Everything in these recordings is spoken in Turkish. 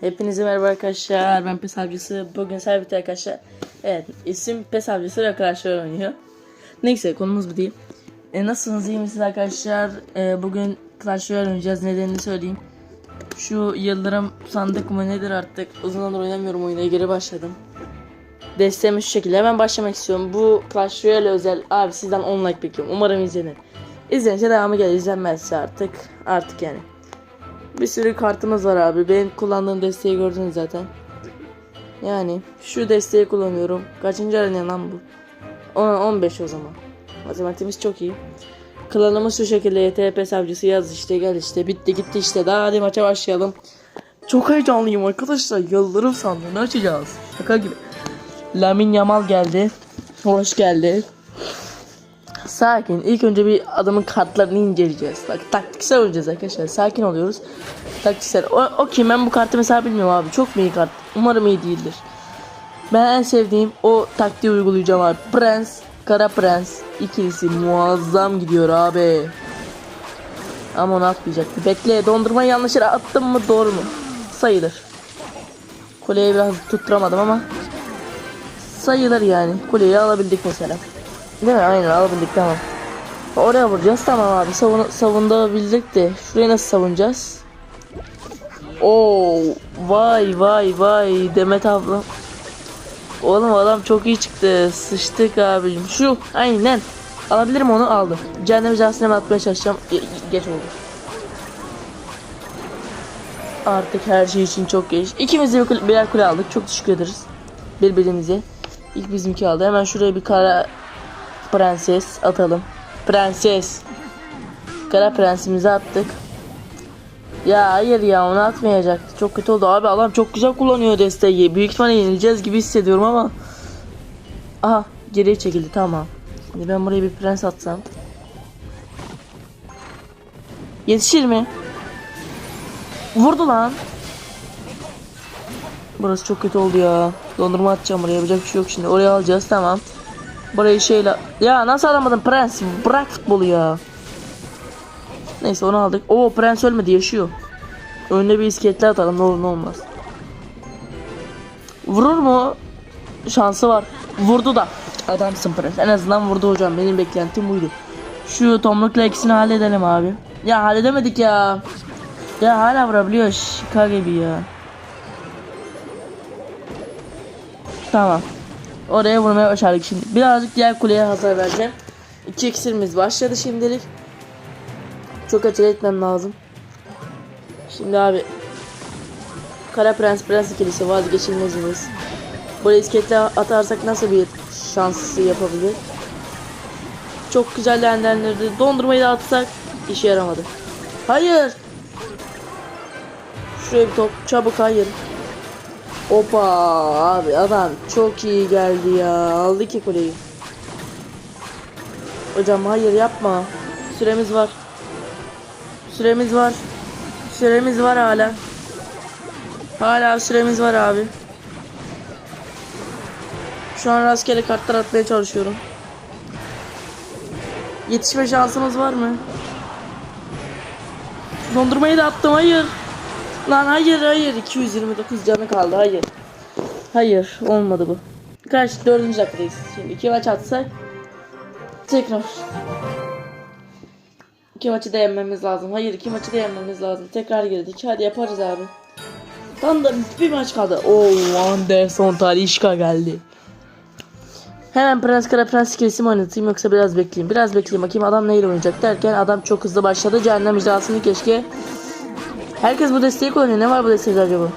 Hepinize merhaba arkadaşlar. Ben PES Avcısı. Bugün Servet arkadaşlar. Evet isim PES Avcısı arkadaşlar oynuyor. Neyse konumuz bu değil. E, nasılsınız iyi misiniz arkadaşlar? E, bugün Clash Royale oynayacağız. Nedenini söyleyeyim. Şu Yıldırım sandık mı nedir artık? Uzun zamandır oynamıyorum oyuna geri başladım. Desteğimi şu şekilde hemen başlamak istiyorum. Bu Clash Royale özel. Abi sizden 10 like bekliyorum. Umarım izlenir. İzlenirse devamı gelir. İzlenmezse artık. Artık yani. Bir sürü kartımız var abi. Benim kullandığım desteği gördünüz zaten. Yani şu desteği kullanıyorum. Kaçıncı arena lan bu? 10, 15 o zaman. Matematiğimiz çok iyi. Klanımız şu şekilde YTP savcısı yaz işte gel işte bitti gitti işte daha hadi maça başlayalım. Çok heyecanlıyım arkadaşlar. Yıldırım sandığını açacağız. Şaka gibi. Lamin Yamal geldi. Hoş geldi. Sakin. İlk önce bir adamın kartlarını inceleyeceğiz. Bak taktiksel oynayacağız arkadaşlar. Sakin oluyoruz. Taktiksel. O, o kim? Ben bu kartı mesela bilmiyorum abi. Çok mu iyi kart? Umarım iyi değildir. Ben en sevdiğim o taktiği uygulayacağım abi. Prens, Kara Prens ikilisi muazzam gidiyor abi. Ama onu atmayacaktı. Bekle dondurmayı yanlış yere attım mı doğru mu? Sayılır. Kuleyi biraz tutturamadım ama sayılır yani. Kuleyi alabildik mesela. Değil mi? Aynen alabildik tamam. Oraya vuracağız tamam abi. Savun savundabildik de. Şurayı nasıl savunacağız? Oo, vay vay vay Demet abla. Oğlum adam çok iyi çıktı. Sıçtık abicim. Şu aynen. Alabilirim onu aldım. Cehennem hemen atmaya çalışacağım. Ge- geç oldu. Artık her şey için çok geç. İkimiz de bir kule- birer kule aldık. Çok teşekkür ederiz. Birbirimize. İlk bizimki aldı. Hemen şuraya bir kara prenses atalım. Prenses. Kara prensimizi attık. Ya hayır ya onu atmayacaktı. Çok kötü oldu. Abi adam çok güzel kullanıyor desteği. Büyük ihtimalle yenileceğiz gibi hissediyorum ama. Aha geriye çekildi tamam. Şimdi ben buraya bir prens atsam. Yetişir mi? Vurdu lan. Burası çok kötü oldu ya. Dondurma atacağım buraya yapacak bir şey yok şimdi. Oraya alacağız tamam. Burayı şeyle... Ya nasıl alamadın prens? Bırak futbolu ya. Neyse onu aldık. Oo prens ölmedi yaşıyor. Önüne bir iskeletler atalım ne olur ne olmaz. Vurur mu? Şansı var. Vurdu da. Adamsın prens. En azından vurdu hocam. Benim beklentim buydu. Şu tomrukla ikisini halledelim abi. Ya halledemedik ya. Ya hala vurabiliyor. Şika gibi ya. Tamam. Oraya vurmaya başardık şimdi. Birazcık diğer kuleye hasar vereceğim. İki iksirimiz başladı şimdilik. Çok acele etmem lazım. Şimdi abi. Kara Prens Prens ikilisi vazgeçilmezimiz. Böyle isketle atarsak nasıl bir şansı yapabilir? Çok güzel değerlendirdi. Dondurmayı da atsak işe yaramadı. Hayır. Şuraya bir top. Çabuk hayır. Opa abi adam çok iyi geldi ya. Aldı ki kuleyi. Hocam hayır yapma. Süremiz var. Süremiz var. Süremiz var hala. Hala süremiz var abi. Şu an rastgele kartlar atmaya çalışıyorum. Yetişme şansımız var mı? Dondurmayı da attım hayır. Lan hayır hayır 229 canı kaldı hayır. Hayır olmadı bu. Kaç dördüncü dakikadayız. Şimdi iki maç atsak tekrar. İki maçı da yenmemiz lazım. Hayır iki maçı da yenmemiz lazım. Tekrar girdik. Hadi yaparız abi. Tam da bir maç kaldı. Oo Anderson Talişka geldi. Hemen Prens Kara Prens mi oynatayım yoksa biraz bekleyeyim. Biraz bekleyeyim bakayım adam neyle oynayacak derken adam çok hızlı başladı. Cehennem icrasını keşke. Herkes bu desteği kullanıyor. Ne var bu destekte acaba?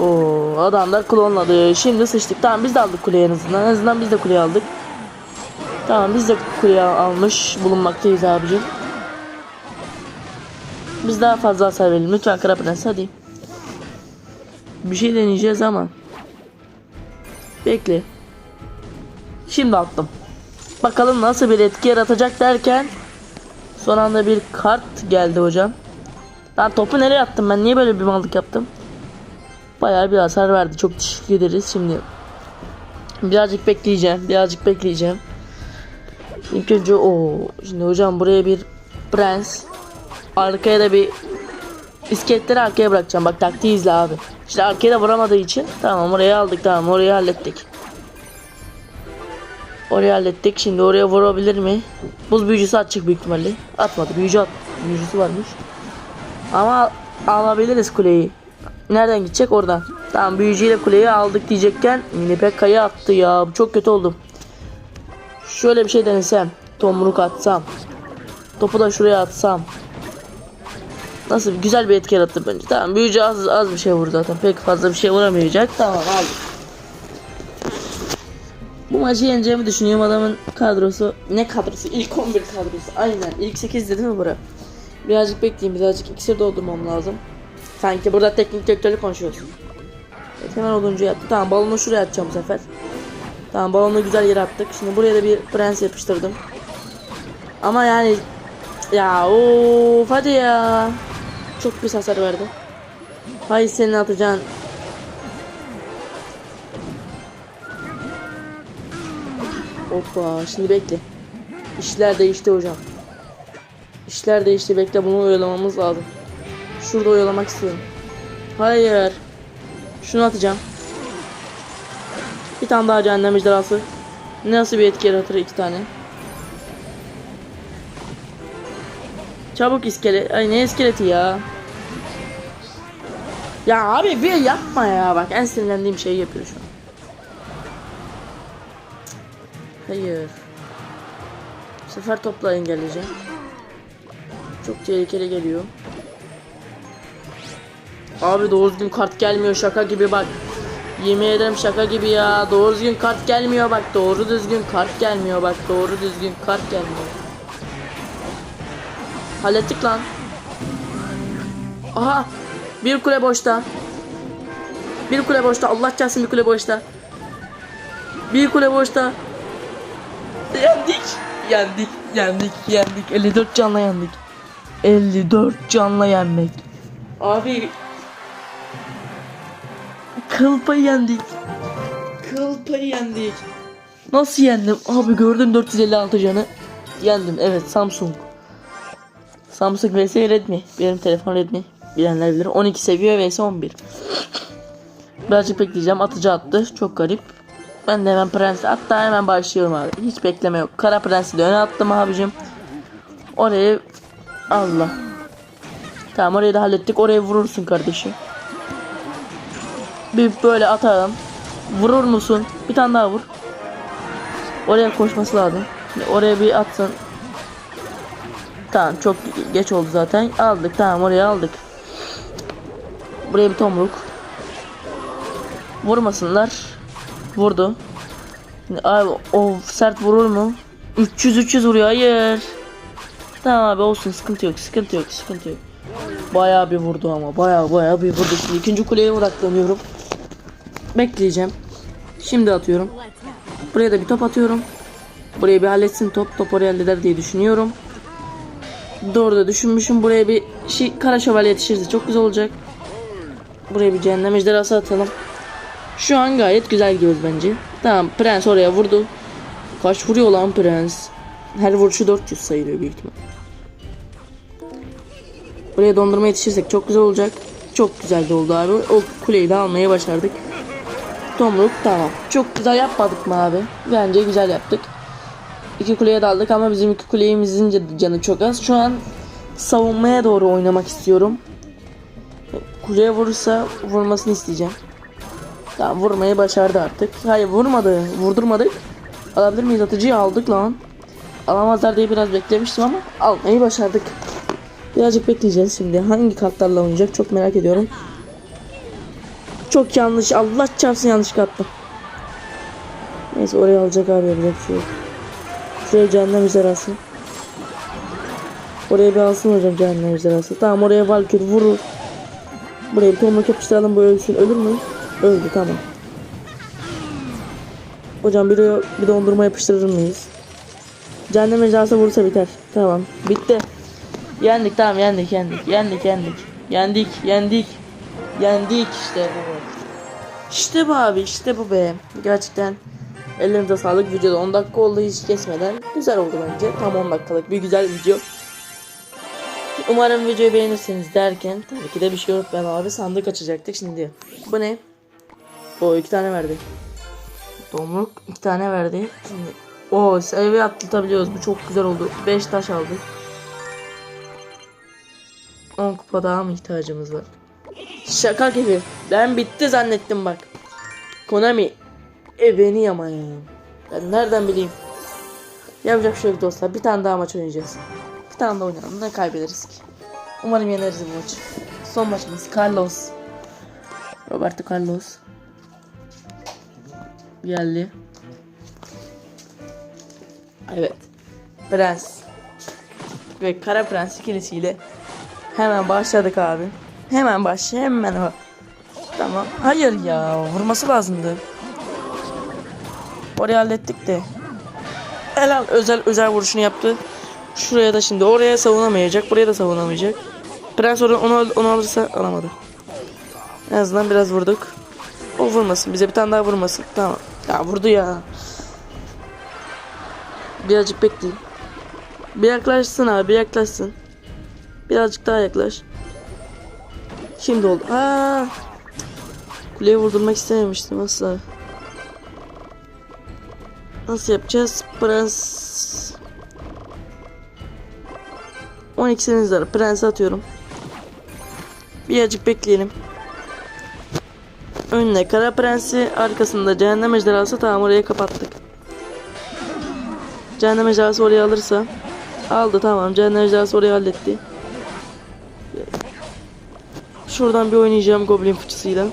Oo adamlar klonladı. Şimdi sıçtık. Tamam biz de aldık kuleyi en azından. En azından biz de kuleyi aldık. Tamam biz de kuleyi almış bulunmaktayız abicim. Biz daha fazla hasar verelim. Lütfen Kara Prens hadi. Bir şey deneyeceğiz ama. Bekle. Şimdi attım. Bakalım nasıl bir etki yaratacak derken son anda bir kart geldi hocam. Lan topu nereye attım ben? Niye böyle bir mallık yaptım? Bayağı bir hasar verdi. Çok teşekkür ederiz. Şimdi birazcık bekleyeceğim. Birazcık bekleyeceğim. İlk önce o. Şimdi hocam buraya bir prens. Arkaya da bir iskeletleri arkaya bırakacağım. Bak taktiği izle abi. İşte arkaya da vuramadığı için tamam orayı aldık tamam orayı hallettik. Orayı hallettik. Şimdi oraya vurabilir mi? Buz büyücüsü atacak büyük ihtimalle. Atmadı. Büyücü at. Büyücüsü varmış. Ama alabiliriz kuleyi. Nereden gidecek? Oradan. Tamam büyücüyle kuleyi aldık diyecekken mini Pekka'yı attı ya. Bu çok kötü oldum. Şöyle bir şey denesem. Tomruk atsam. Topu da şuraya atsam. Nasıl güzel bir etki yarattı bence. Tamam büyücü az az bir şey vurdu zaten. Pek fazla bir şey vuramayacak. Tamam aldık. Bu maçı yeneceğimi düşünüyorum adamın kadrosu. Ne kadrosu? İlk 11 kadrosu. Aynen. İlk 8 dedi mi bura? Birazcık bekleyeyim. Birazcık iksir doldurmam lazım. Sanki burada teknik direktörü konuşuyoruz. Evet, hemen oduncu yattı. Tamam balonu şuraya atacağım bu sefer. Tamam balonu güzel yere attık. Şimdi buraya da bir prens yapıştırdım. Ama yani ya of hadi ya. Çok pis hasar verdi. Hay senin atacağın. Hoppa şimdi bekle. İşler değişti hocam. İşler değişti bekle bunu oyalamamız lazım. Şurada oyalamak istiyorum. Hayır. Şunu atacağım. Bir tane daha cehennem ejderhası. Nasıl bir etki yaratır iki tane. Çabuk iskelet. Ay ne iskeleti ya. Ya abi bir yapma ya bak en sinirlendiğim şeyi yapıyor şu an. Hayır. Bu sefer topla engelleyeceğim. Çok tehlikeli geliyor. Abi doğru düzgün kart gelmiyor şaka gibi bak. Yemin ederim şaka gibi ya. Doğru düzgün kart gelmiyor bak. Doğru düzgün kart gelmiyor bak. Doğru düzgün kart gelmiyor. Hallettik lan. Aha. Bir kule boşta. Bir kule boşta. Allah çarpsın bir kule boşta. Bir kule boşta. Yendik. Yendik. Yendik. Yendik. 54 canla yendik. 54 canla yenmek. Abi. Kıl payı yendik. Kıl payı yendik. Nasıl yendim? Abi gördün 456 canı. Yendim. Evet Samsung. Samsung vs Redmi. Benim telefon Redmi. Bilenler bilir. 12 seviye vs 11. Birazcık bekleyeceğim. Atıcı attı. Çok garip. Ben de hemen prens hatta hemen başlıyorum abi. Hiç bekleme yok. Kara prensi de öne attım abicim. Orayı Allah. Tamam orayı da hallettik. Oraya vurursun kardeşim. Bir böyle atalım. Vurur musun? Bir tane daha vur. Oraya koşması lazım. Şimdi oraya bir atsın. Tamam çok geç oldu zaten. Aldık tamam oraya aldık. Buraya bir tomruk. Vurmasınlar. Vurdu. Abi o sert vurur mu? 300 300 vuruyor. Hayır. Tamam abi olsun sıkıntı yok. Sıkıntı yok. Sıkıntı yok. Bayağı bir vurdu ama. Bayağı bayağı bir vurdu. Şimdi ikinci kuleye odaklanıyorum. Bekleyeceğim. Şimdi atıyorum. Buraya da bir top atıyorum. Buraya bir halletsin top. Top oraya halleder diye düşünüyorum. Doğru da düşünmüşüm. Buraya bir şey kara şövalye yetişirse çok güzel olacak. Buraya bir cehennem ejderhası atalım. Şu an gayet güzel gidiyoruz bence. Tamam prens oraya vurdu. Kaç vuruyor lan prens? Her vuruşu 400 sayılıyor büyük ihtimal. Buraya dondurma yetişirsek çok güzel olacak. Çok güzel de oldu abi. O kuleyi de almaya başardık. Tomruk tamam. Çok güzel yapmadık mı abi? Bence güzel yaptık. İki kuleye daldık ama bizim iki kuleyimizin canı çok az. Şu an savunmaya doğru oynamak istiyorum. Kuleye vurursa vurmasını isteyeceğim. Tamam vurmayı başardı artık. Hayır vurmadı. Vurdurmadık. Alabilir miyiz atıcıyı aldık lan. Alamazlar diye biraz beklemiştim ama almayı başardık. Birazcık bekleyeceğiz şimdi. Hangi kartlarla oynayacak çok merak ediyorum. Çok yanlış. Allah çarpsın yanlış kattım. Neyse oraya alacak abi yapacak bir şey yok. Cehennem ejderhası. Oraya bir alsın hocam cehennem ejderhası. Tamam oraya Valkyrie vurur. Buraya bir tomruk yapıştıralım bu ölsün. Ölür mü? Öldü tamam. Hocam bir, bir dondurma yapıştırır mıyız? Cehennem ejderhası vurursa biter. Tamam. Bitti. Yendik tamam yendik yendik. Yendik yendik. Yendik yendik. Yendik işte bu. İşte bu abi işte bu be. Gerçekten ellerinize sağlık. Videoda 10 dakika oldu hiç kesmeden. Güzel oldu bence. Tam 10 dakikalık bir güzel video. Umarım videoyu beğenirsiniz derken tabii ki de bir şey yok ben abi sandık açacaktık şimdi. Bu ne? O iki tane verdi. Domruk iki tane verdi. Şimdi o seviye atlatabiliyoruz. Bu çok güzel oldu. 5 taş aldık. 10 kupa daha mı ihtiyacımız var? Şaka gibi. Ben bitti zannettim bak. Konami. E beni yamayın. Ben nereden bileyim? Yapacak şey yok dostlar. Bir tane daha maç oynayacağız. Bir tane daha oynayalım. Ne kaybederiz ki? Umarım yeneriz bu maçı. Son maçımız. Carlos. Roberto Carlos. Geldi. Evet. Prens. Ve Kara Prens ikilisiyle hemen başladık abi. Hemen baş, hemen o. Tamam. Hayır ya, vurması lazımdı. Orayı hallettik de. Helal özel özel vuruşunu yaptı. Şuraya da şimdi oraya savunamayacak, buraya da savunamayacak. Prens onu, onu, onu alırsa alamadı. En azından biraz vurduk. O vurmasın, bize bir tane daha vurmasın. Tamam. Ya vurdu ya. Birazcık bekleyin. Bir yaklaşsın abi, bir yaklaşsın. Birazcık daha yaklaş. Şimdi oldu. Aa! Kuleye vurdurmak istememiştim asla. Nasıl yapacağız? Prens 12 seneniz var. Prens atıyorum. Birazcık bekleyelim. Önüne kara prensi arkasında cehennem ejderhası tamam orayı kapattık. Cehennem ejderhası oraya alırsa aldı tamam cehennem ejderhası orayı halletti. Şuradan bir oynayacağım goblin fıçısıyla.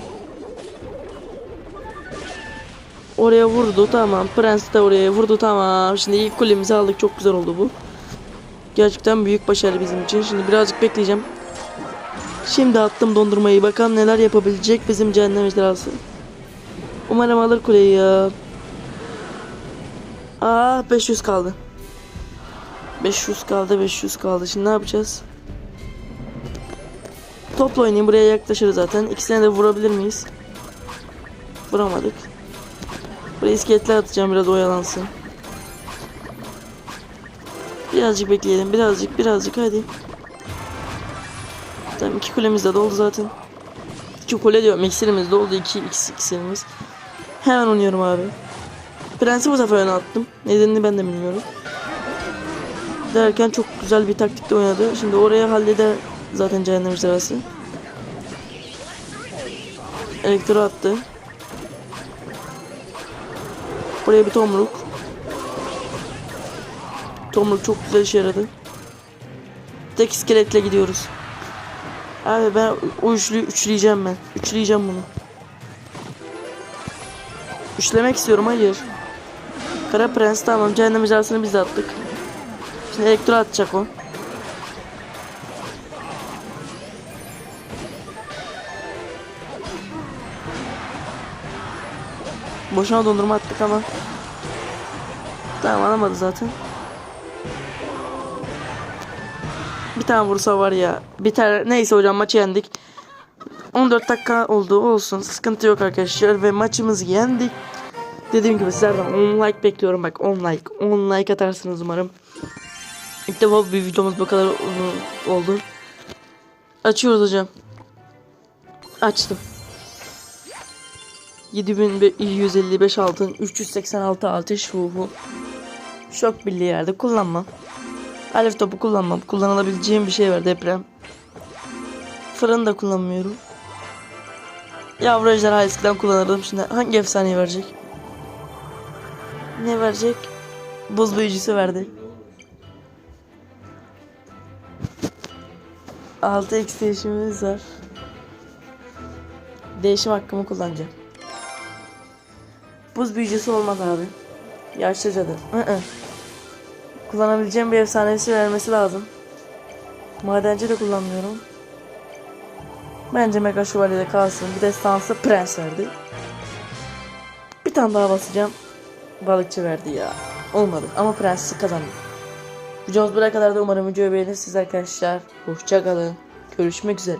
Oraya vurdu tamam. Prens de oraya vurdu tamam. Şimdi ilk kulemizi aldık. Çok güzel oldu bu. Gerçekten büyük başarı bizim için. Şimdi birazcık bekleyeceğim. Şimdi attım dondurmayı. Bakalım neler yapabilecek bizim cehennem ejderhası. Umarım alır kuleyi ya. Aa 500 kaldı. 500 kaldı 500 kaldı. Şimdi ne yapacağız? Topla oynayayım. Buraya yaklaşır zaten. İkisine de vurabilir miyiz? Vuramadık. Buraya iskeletler atacağım biraz oyalansın. Birazcık bekleyelim. Birazcık birazcık hadi. Tamam iki kulemiz de doldu zaten. İki kule diyorum. İksirimiz doldu. iki iki iksirimiz. Hemen oynuyorum abi. Prensi bu sefer öne attım. Nedenini ben de bilmiyorum. Derken çok güzel bir taktikte oynadı. Şimdi oraya halleder zaten cehennem ejderhası. Elektro attı. Buraya bir tomruk. Tomruk çok güzel işe yaradı. Tek iskeletle gidiyoruz. Abi ben o üçlüyü üçleyeceğim ben. Üçleyeceğim bunu. Üçlemek istiyorum hayır. Kara Prens tamam cehennem ejderhasını biz attık. Şimdi elektro atacak o. Boşuna dondurma attık ama. Tamam alamadı zaten. Tane vursa var ya. Biter. Neyse hocam maçı yendik. 14 dakika oldu olsun. Sıkıntı yok arkadaşlar. Ve maçımızı yendik. Dediğim gibi sizlerden 10 like bekliyorum. Bak 10 like. 10 like atarsınız umarım. İlk defa bir videomuz bu kadar uzun oldu. Açıyoruz hocam. Açtım. 7155 altın, 386 ateş ruhu. Şok birliği yerde kullanmam. Alev topu kullanmam. Kullanılabileceğim bir şey var deprem. Fırın da kullanmıyorum. Yavru ejderha eskiden kullanırdım. Şimdi hangi efsaneyi verecek? Ne verecek? Buz büyücüsü verdi. 6x değişimimiz var. Değişim hakkımı kullanacağım. Buz büyücüsü olmaz abi. Yaşlı cadı. Hı hı. Kullanabileceğim bir efsanesi vermesi lazım. Madenci de kullanmıyorum. Bence Mega Şövalye'de kalsın. Bir de stansı Prens verdi. Bir tane daha basacağım. Balıkçı verdi ya. Olmadı ama Prens'i kazandı. Videomuz buraya kadar da umarım videoyu beğenirsiniz arkadaşlar. Hoşçakalın. Görüşmek üzere.